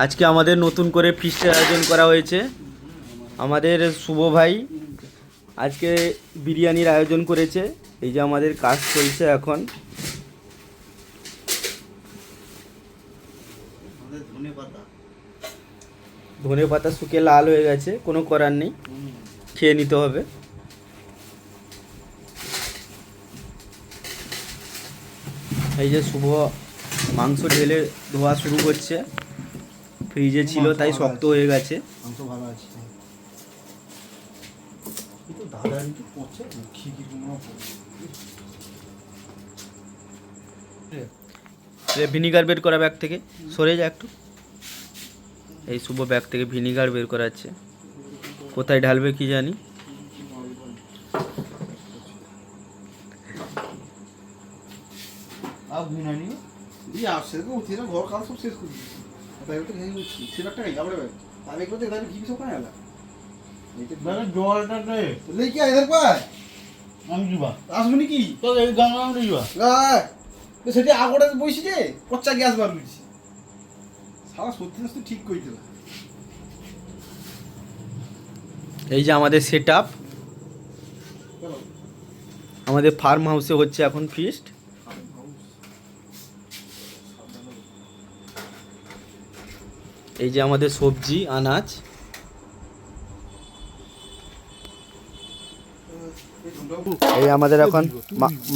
আজকে আমাদের নতুন করে ফিস্টের আয়োজন করা হয়েছে। আমাদের শুভ ভাই আজকে বিরিয়ানির আয়োজন করেছে। এই যে আমাদের কাজ চলছে এখন। ধনে পাতা শুকে লাল হয়ে গেছে, কোনো করার নেই। খেয়ে নিতে হবে। এই যে শুভ মাংস ঢেলে ধোয়া শুরু করছে। ফ্রিজে ছিল তাই শক্ত হয়ে গেছে। মাংস ভালো আছে। কিন্তু দাদা একটু পচে ভিনিগার বের করা ব্যাগ থেকে। সরে যা একটু। এই শুভ ব্যাগ থেকে ভিনিগার বের করাচ্ছে। কোথায় ঢালবে কি জানি। আর দিয়ে আসছে ঘর কাজ সব শেষ করে আসবনি কি? সেটা আগোটা বইছি যে পচ্চা গ্যাস বার লইছি সারা সত্যি না ঠিক দিলা এই যে আমাদের সেট আপ আমাদের ফার্ম হাউসে হচ্ছে এখন ফিস্ট এই যে আমাদের সবজি, আনাজ। এই আমাদের এখন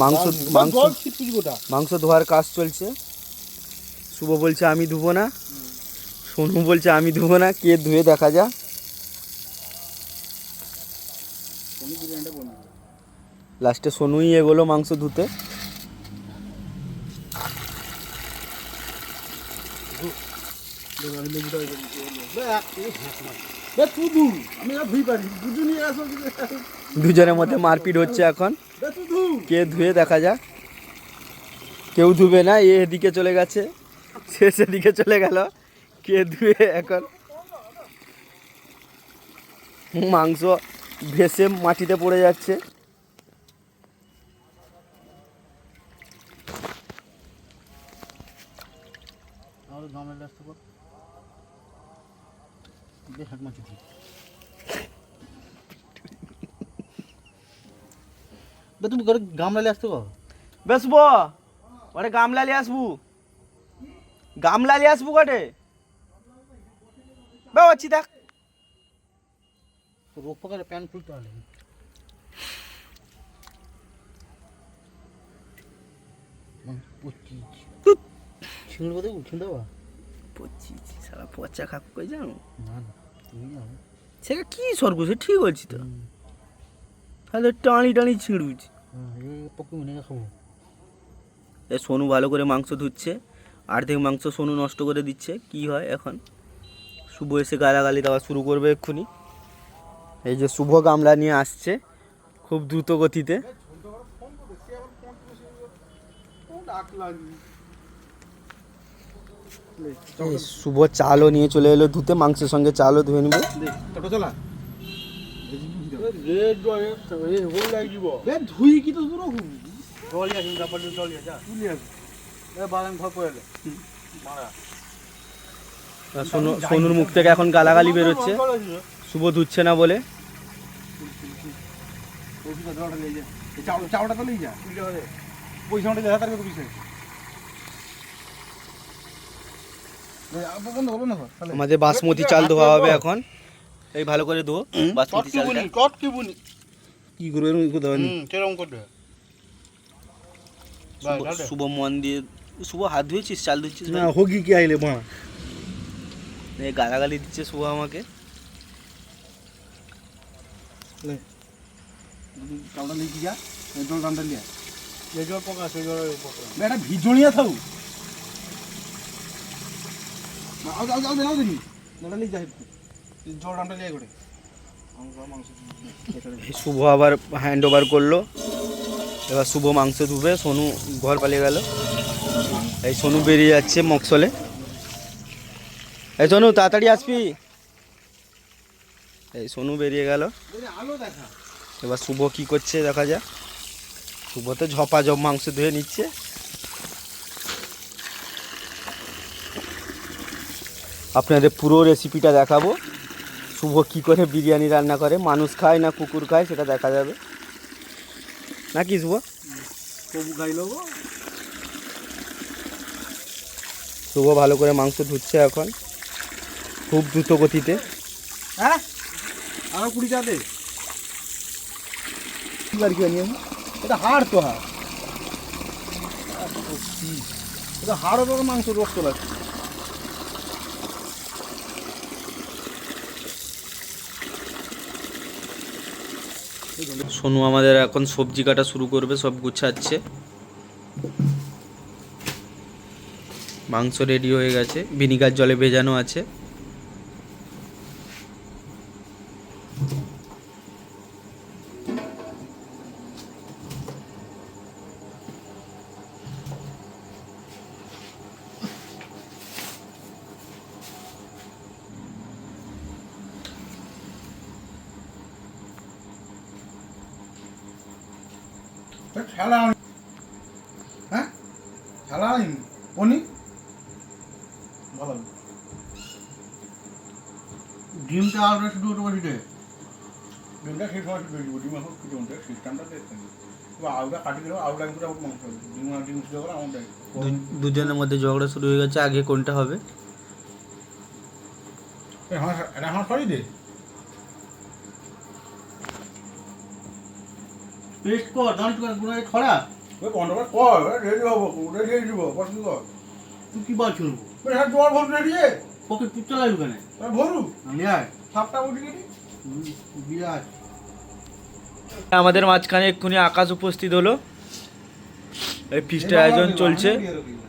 মাংস মাংস মাংস ধোয়ার কাজ চলছে। শুভ বলছে, আমি ধুবো না। সোনু বলছে, আমি ধুবো না। কে ধুয়ে দেখা যা লাস্টে সোনুই এগোলো মাংস ধুতে বে তুই দু আমি আর ধুই পারি দুজু নিয়ে আসো দুজনের মধ্যে মারপিট হচ্ছে এখন। কে ধুয়ে দেখা যাক। কেউ ধুবে না এদিকে চলে গেছে শেষ এদিকে চলে গেল। কে ধুয়ে এখন। মাংস ভেসে মাটিতে পড়ে যাচ্ছে। আর গামলা লাস্ট কর দে হাত মাছি দি বে তুমি করে গামলা লাস্ট কর বেসবো। ওরে গামলা নিয়ে আসবু। গামলা নিয়ে আসবু কটে বে অচ্ছি দেখ। রোগ পাকারে প্যান খুলতে হলে ছিঁড়বো দেবো ছিঁড়ে দেবা? পচি সারা পচা খাক কই জানো? না তুমি সেটা কি স্বর্গ সে ঠিক বলছি তো। তাহলে টানি টানি ছিঁড়ুছি হ্যাঁ এ সোনু ভালো করে মাংস ধুচ্ছে অর্ধেক মাংস সোনু নষ্ট করে দিচ্ছে কি হয় এখন? শুভ এসে গালাগালি দেওয়া শুরু করবে এক্ষুনি। এই যে শুভ গামলা নিয়ে আসছে খুব দ্রুত গতিতে। শুভ চালও নিয়ে চলে এলো ধুতে মাংসের সঙ্গে চালও ধুয়ে নেবে। সোনুর মুখ থেকে এখন গালাগালি বেরোচ্ছে। শুভ ধুচ্ছে না বলে। পয়সাটা দেখা তার কত পয়সা বন্ধ করব না তাহলে আমাদের বাসমতি চাল ধোয়া হবে এখন। এই ভালো করে ধো বাসমতি বুনি চালটা। বুনি কি করব এরকম সেরকম করতে শুভ- মন দিয়ে শুভ হাত ধুয়েছিস চাল ধুচ্ছিস না হোগি কি আইলে মা? এই গালাগালি দিচ্ছে শুভ আমাকে। চাউলটা নিয়ে কি যা? জল দামটা লিয়া এই জল পকা সেই জল পকা বেটা ভিজনিয়া থাও আও আও আও দেনাও দিনি জলটা নিয়ে যা জল দামটা লিয়া করে মাংস এই শুভ আবার হ্যান্ড ওভার করল। এবার শুভ মাংস ধুবে সোনু ঘর পালিয়ে গেল। এই সোনু বেরিয়ে যাচ্ছে মকসলে এই সোনু তাড়াতাড়ি আসবি? এই সোনু বেরিয়ে গেল। এবার শুভ কি করছে দেখা যাক। শুভ তো ঝপা ঝপ মাংস ধুয়ে নিচ্ছে। আপনাদের পুরো রেসিপিটা দেখাবো শুভ কী করে বিরিয়ানি রান্না করে মানুষ খায় না কুকুর খায় সেটা দেখা যাবে নাকি শুভ কবু খাই লোবো শুভ ভালো করে মাংস ধুচ্ছে এখন খুব দ্রুত গতিতে হ্যাঁ আরও কুড়ি চাতে আর কি এটা হাড় তো হাড় এটা হাড় মাংস রক্ত লাগছে সোনু আমাদের এখন সবজি কাটা শুরু করবে, সব গুছাচ্ছে। মাংস রেডি হয়ে গেছে, ভিনিগার জলে ভেজানো আছে। হ্যাঁ? খেলা আনি? পনি? ভালো ডিমটা আর দুটো বসিতে ডিমটা সেই সময় শুধু দিব ডিম এখন কিছু মধ্যে সিস্টেমটা কাটি মাংস ডিম আর ডিম সিদ্ধ করে আমাদের। দু- দুজনের মধ্যে ঝগড়া শুরু হয়ে গেছে আগে কোনটা হবে? এটা আমার সরি দে। পেস্ট কর দাঁড়ি কর গুড়াই খরা। ওই পনেরো কর রেডি হব রেডি হয়ে দিব পছন্দ কর। তুই কি বার চলবো হ্যাঁ জোয়ার ভরু রেডি পকেট পুচ্চা লাগবে কেন ভরু। আমি আয়। সাপটা উঠে গেলি বিরাট। আমাদের মাঝখানে এক্ষুনি আকাশ উপস্থিত হলো। এই ফিস্টের আয়োজন চলছে।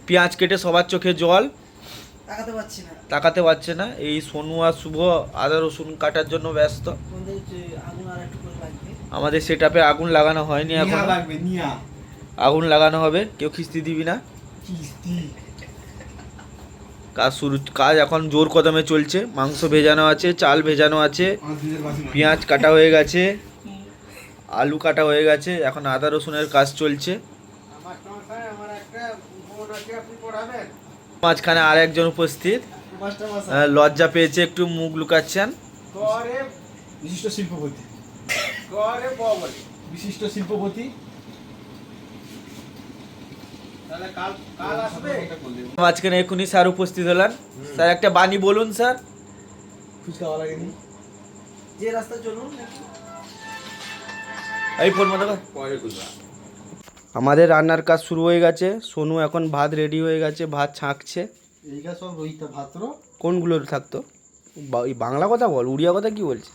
পেঁয়াজ কেটে সবার চোখে জল। তাকাতে পারছি না। তাকাতে পারছে না। এই সোনু আর শুভ আদা রসুন কাটার জন্য ব্যস্ত। তোমাদের যে আগুন আর একটু করে লাগবে। আমাদের সেটাপে আগুন লাগানো হয়নি এখন। আগুন লাগানো হবে। কেউ খিস্তি দিবি না। কাজ শুরু কাজ এখন জোর কদমে চলছে। মাংস ভেজানো আছে চাল ভেজানো আছে পেঁয়াজ কাটা হয়ে গেছে আলু কাটা হয়ে গেছে। এখন আদা রসুনের কাজ চলছে। আমার একটা বোন আছে আপনি পড়াবেন? মাঝখানে আর একজন উপস্থিত লজ্জা পেয়েছে একটু মুখ লুকাচ্ছেন। বিশিষ্ট শিল্পপতি। বিশিষ্ট শিল্পপতি। তাহলে কাল কাল আসবে? মাঝখানে এক্ষুনি স্যার উপস্থিত হলেন। স্যার একটা বাণী বলুন স্যার। লাগেনি? যে রাস্তা চলুন এই ফোন মতো আমাদের রান্নার কাজ শুরু হয়ে গেছে। সোনু এখন ভাত রেডি হয়ে গেছে ভাত ছাঁকছে। এইটা সব রোহিতা ভাত্র? কোনগুলো থাকতো? বাংলা কথা বল উড়িয়া কথা কি বলছিস?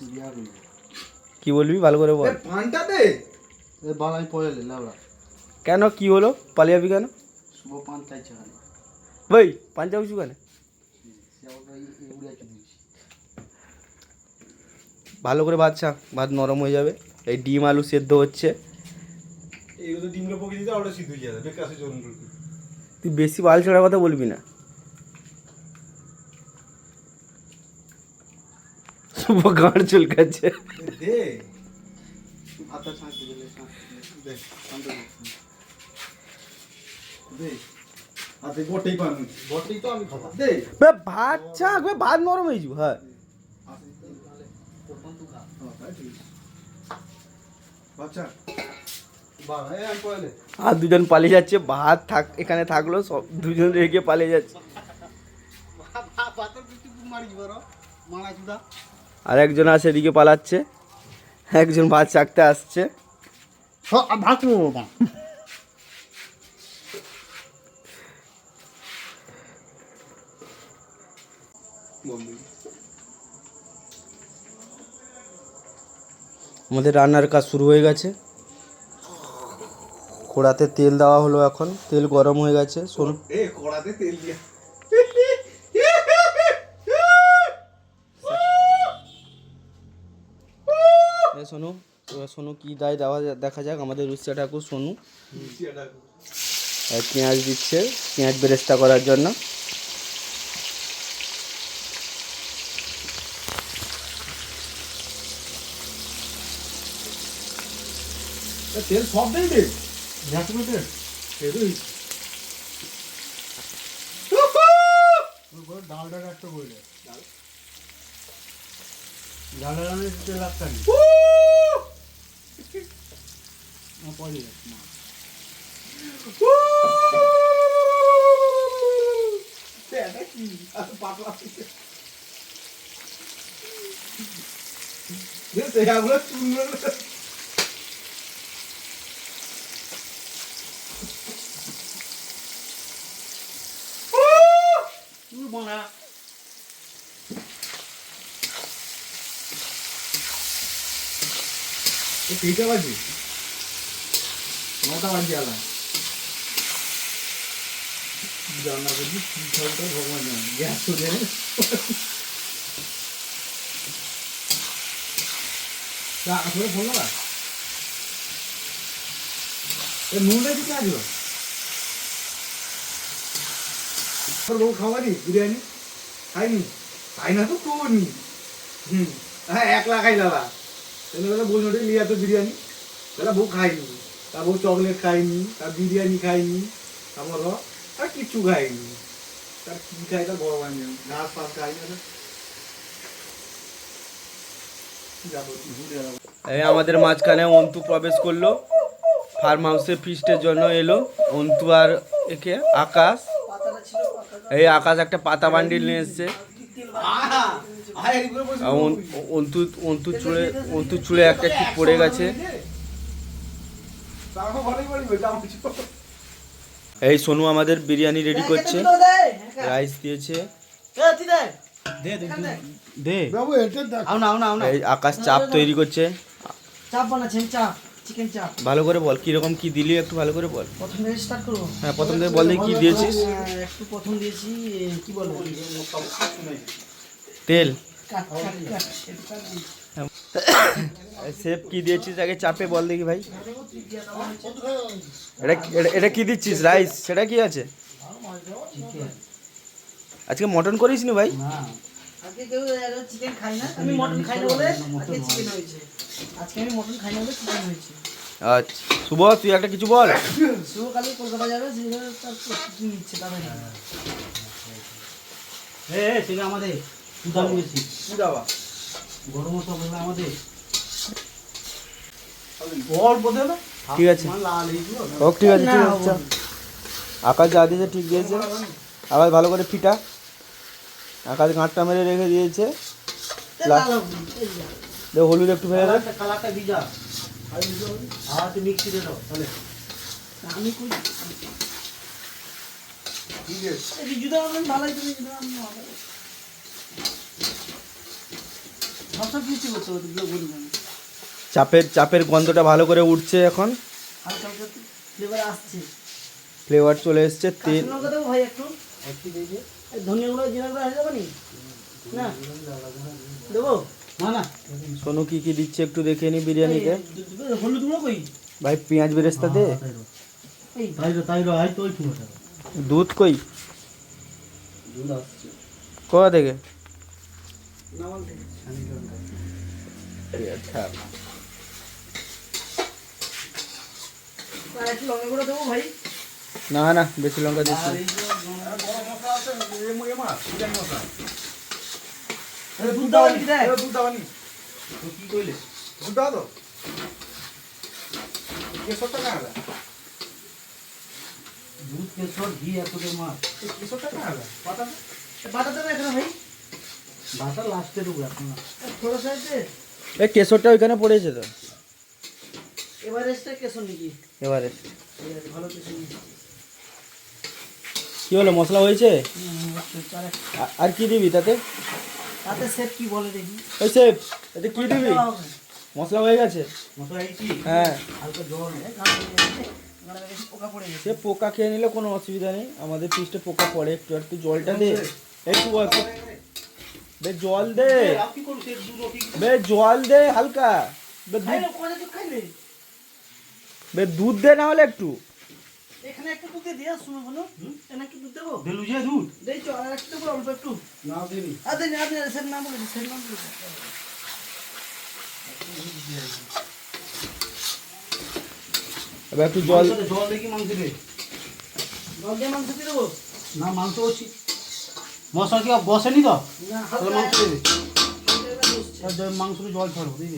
কি বলবি? ভালো করে বল। পানটা দে! পড়ে লাউড়া কেন? কি হলো? পালিয়াবি কেন? শুভ পান চাইছে ভাই পাঞ্জাবি কেন? ভালো করে ভাত ছাঁক ভাত নরম হয়ে যাবে। এই ডিম আলু সেদ্ধ হচ্ছে। এইগুলো ডিমটা পকে দিতে ওটা সিদ্ধ হয়ে যাবে বেকার জন্য তুই বেশি বাল ছড়ার কথা বলবি না। শুভ গাঁড় চুলকাচ্ছে। দে। দে শান্ত দে। দে গোটেই পান গোটেই তো আমি খাব। দে। বে ভাত ছাঁক বে ভাত নরম হয়ে যাবে হ্যাঁ। বাচ্চা বাবা এই আমি পড়লে আর দুজন পালিয়ে যাচ্ছে ভাত থাক এখানে থাকল সব দুজন রেখে পালিয়ে যাচ্ছে। আর একজন আছে এদিকে পালাচ্ছে। একজন ভাত চাকতে আসছে। ভাত আমাদের রান্নার কাজ শুরু হয়ে গেছে। কড়াতে তেল দেওয়া হলো এখন। তেল গরম হয়ে গেছে শোনো। কড়াতে তেল দিয়া। শোনো কি দায় দেওয়া দেখা যাক আমাদের রুচিয়া ঠাকুর সোনু। পেঁয়াজ দিচ্ছে পেঁয়াজ বেরেস্তা করার জন্য। তেল সব দেই মেটে এই ডালটা একটা করে জালে জালে তেল লাগতারি পরে আর পাতলা দেখছে আমরা চুন তুই বলা এইটা বাজে? নটা বাজে আলা জানা বুঝি কি খাওয়াটা ভগবান জানে। গ্যাস চলে যা আসলে ফোন এ, নুনটা দিতে আসবে বউ খাওয়ানি বিরিয়ানি? খাইনি? খাই না তো কোনি হুম। হ্যাঁ একলা খাই দাদা। ছেলেবেলা বলল ওটা লিয়া তো বিরিয়ানি। তাহলে বউ খাইনি তার বউ চকলেট খাইনি তার বিরিয়ানি খাইনি তারপর র আর কিচ্ছু খাইনি তার কি খাই তার বড় বান ঘাস ফাস খাই না যাব এই আমাদের মাঝখানে অন্তু প্রবেশ করল। ফার্ম হাউসে ফিস্টের জন্য এলো। অন্তু আর একে আকাশ। এই আকাশ একটা পাতা বান্ডিল নিয়ে এসছে। অন্তু অন্তু চুড়ে অন্তু চুড়ে একটা কি পড়ে গেছে এই সোনু আমাদের বিরিয়ানি রেডি করছে হ্যাঁ, রাইস দিয়েছে দে দে দে বাবু এটা দেখ আও না আও না এই আকাশ চাপ তৈরি করছে চাপ বানাচ্ছেন চাপ চিকেন চাপ ভালো করে বল কীরকম কি দিলি একটু ভালো করে বল প্রথমে স্টার্ট করব হ্যাঁ প্রথম থেকে বল দেখি কি দিয়েছিস হ্যাঁ, একটু প্রথম দিয়েছি কি বলব তেল। সেফ কি দিয়েছিস? আগে চাপে বল দেখি ভাই। এটা এটা- এটা কি দিচ্ছিস? রাইস। সেটা কি আছে? আজকে মটন করিস নি ভাই? না আজকে কেউ চিকেন খাই না। আমি মটন খাই না বলে আজকে চিকেন হয়েছে। আজকে আমি মটন খাই না বলে চিকেন হয়েছে। আচ্ছা। শুভ তুই একটা কিছু বল। শুভ কালে কলকাতা যাবে সেখানে তার প্রস্তুতি নিচ্ছে তাদের এ এ, সেটা আমাদের। দুধ বেশি কি দাবা গরম মশলা আমাদের। ঠিক আছে। হোক ঠিক আছে ঠিক আছে আকাশ যা দিয়েছে ঠিক দিয়েছে। আবার ভালো করে ফিটা। আকাশ গাঁটটা মেরে রেখে দিয়েছে। হলুদ একটু ফেলে দে। কালারটা চাপের চাপের গন্ধটা ভালো করে উঠছে এখন। ফ্লেভার চলে এসছে তেল হয়ে সোনু কি কি দিচ্ছে একটু দেখে নি বিরিয়ানিতে ভাই পেঁয়াজ বেরেস্তা দে। ফুলটা দুধ কই? দুধ আসছে। কোথা থেকে? দেবো ভাই? না না বেশি লঙ্কা দিচ্ছি দুধ কেশর ঘি এত মাছ। কেশর টাকা হবে পাতা বাটা দেবে এখানে ভাই। বাটা লাস্টে দেবো এখন। না এই কেশরটা ওইখানে পড়েছে তো। এবার কেশর নাকি? এবারে ভালো কেশর কি হলো মশলা হয়েছে? আর কি দিবি তাতে? তাতে সেট কি বলে দেখি। ওই সেফ এতে কি দিবি? মশলা হয়ে গেছে? মশলা হ্যাঁ। দিয়ে- সে পোকা খেয়ে নিলে কোনো অসুবিধা নেই। আমাদের পিসটে পোকা পড়ে। একটু একটু জলটা দে। একটু। বে জল দে। আপনি করুন সে দুধ কি বে জল দে হালকা। বে দুধ না, কোথা খাইলে? বে দুধ দে না হলে একটু। এখানে একটু দুধ দিয়ে দিয়ে শুনো বলো এখানে একটু দুধ দেবো? দেলু যে দুধ। দেই চো আর একটু দেবো অল্প একটু। না। দেবি আর দেন আপনি সেট নাম বলেন সেট নাম বলেন এবার একটু জল জল জল দেখি মাংস দে? জল দিয়ে মাংস দিয়ে দেবো? না মাংস হচ্ছে মশলা কি বসেনি তো? না তাহলে মাংস জল- মাংস।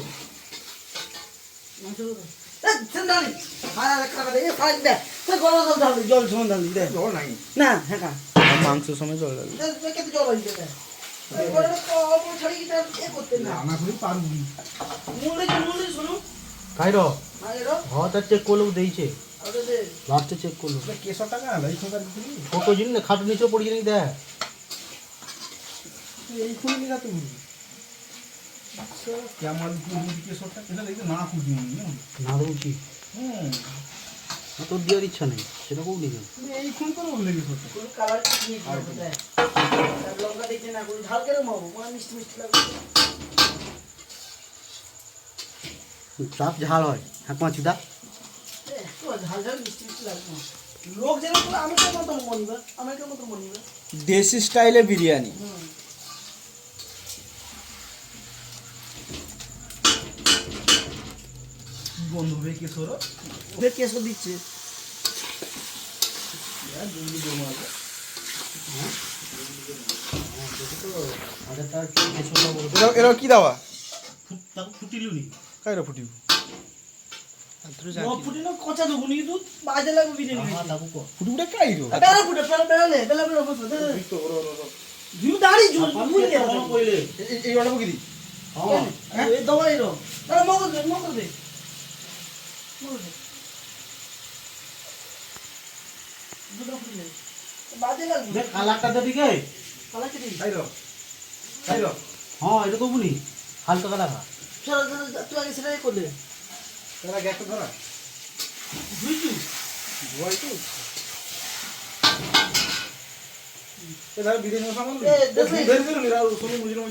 এ, ফাইন দে। তুই গরম জল ঢাল দিবি, জল সমান ঢাল দিবি, দে। জল নাই। না, হ্যাঁ, খা। আর মাংসের সময় জল। খাইর আগে চেক করলেও দিয়েছে ওটা চেক করল। কত জিনিস? খাটো নিচে পড়ে জানি দেখ। তুই এই তুমি কেমন পুরি কেশরটা এটা দেখতে না খুঁজি না দেবো কি হুম। না তোর দেওয়ার ইচ্ছা নেই সেরকম এই খুন করে কালার লঙ্কা না করি, ঝাল কেরম হব? হয় মিষ্টি মিষ্টি লাগবে। চাপ ঝাল হয়। হ্যাঁ পাঁচ দা এ, তো ঝাল ঝাল মিষ্টি মিষ্টি লাগবে লোক যেরকম করে আমি কেমন মতো মনিবে আমি কেমন মতো মনিবে দেশি স্টাইলে বিরিয়ানি। বন্ধ হবে কেশর ওদের কেসও দিচ্ছে এরা এরা কি দাওয়া ফুটিলু নি কাইরা ফুটিব ন দেবো? বিরিয়ানি হ্যাঁ কি এটা হালকা কালার তুই আগে সেটাই করলে। তারা গ্যাসটা ধরা। ধোয়াই তো। বিরিয়ানি এ, বুঝলো বুঝলো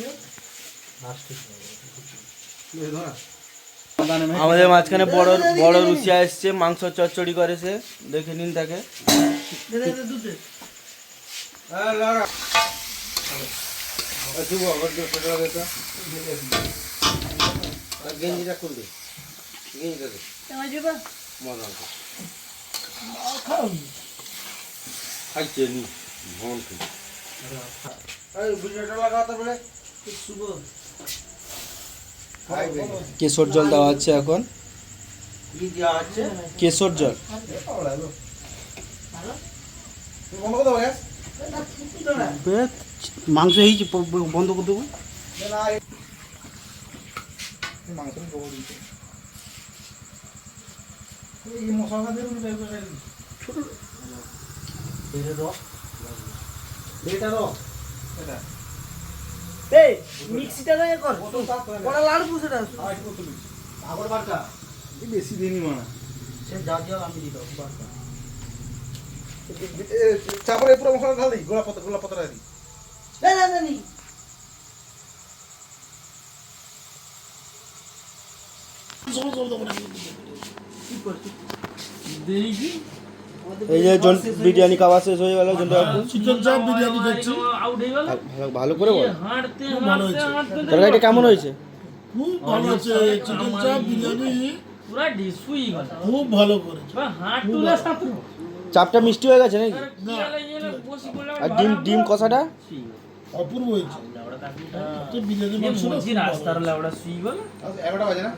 লাস্টে ধরা। আমাদের মাঝখানে বড় বড় রুচিয়া এসছে মাংস চচ্চড়ি করেছে দেখে নিন তাকে। হ্যাঁ গেঞ্জিটা খুলবে। গেঞ্জিটা মজা খাইছে নি ভন এই বুঝিটা লাগা তারপরে। শুভ। কেশর জল দেওয়া হচ্ছে এখন। কেশর জল। মাংস হয়েছে বন্ধ করে দেবো। ছোট রস বেটা রস এটা এই মিক্সিটা না কর। কত তাপ করে বড় লাড়ু পুষে দাও আজ কত দিন আগর বারটা এই বেশি দিনই মানা সে যা যা আমি দিই দাও বারটা চাপড়ে পুরো মশলা ঢাল দিই গোলা পাতা গোলা পাতা দিই। না না না নি এই যে জন বিরিয়ানি খাওয়া শেষ হয়ে গেল জনটা চিকেন চাপ বিরিয়ানি খাচ্ছি। ভালো করে বল। হয়েছে। তরকারিটা কেমন হয়েছে? খুব ভালো আছে চিকেন চাপ বিরিয়ানি পুরা ডিসুই খুব ভালো করেছে। হাত তুলে সাথে চাপটা মিষ্টি হয়ে গেছে নাকি? বললাম আর ডিম ডিম কষাটা? অপূর্ব হয়েছে। বিরিয়ানি রাস্তার হয়েছে। লেওড়া শুই এগারোটা বাজে না?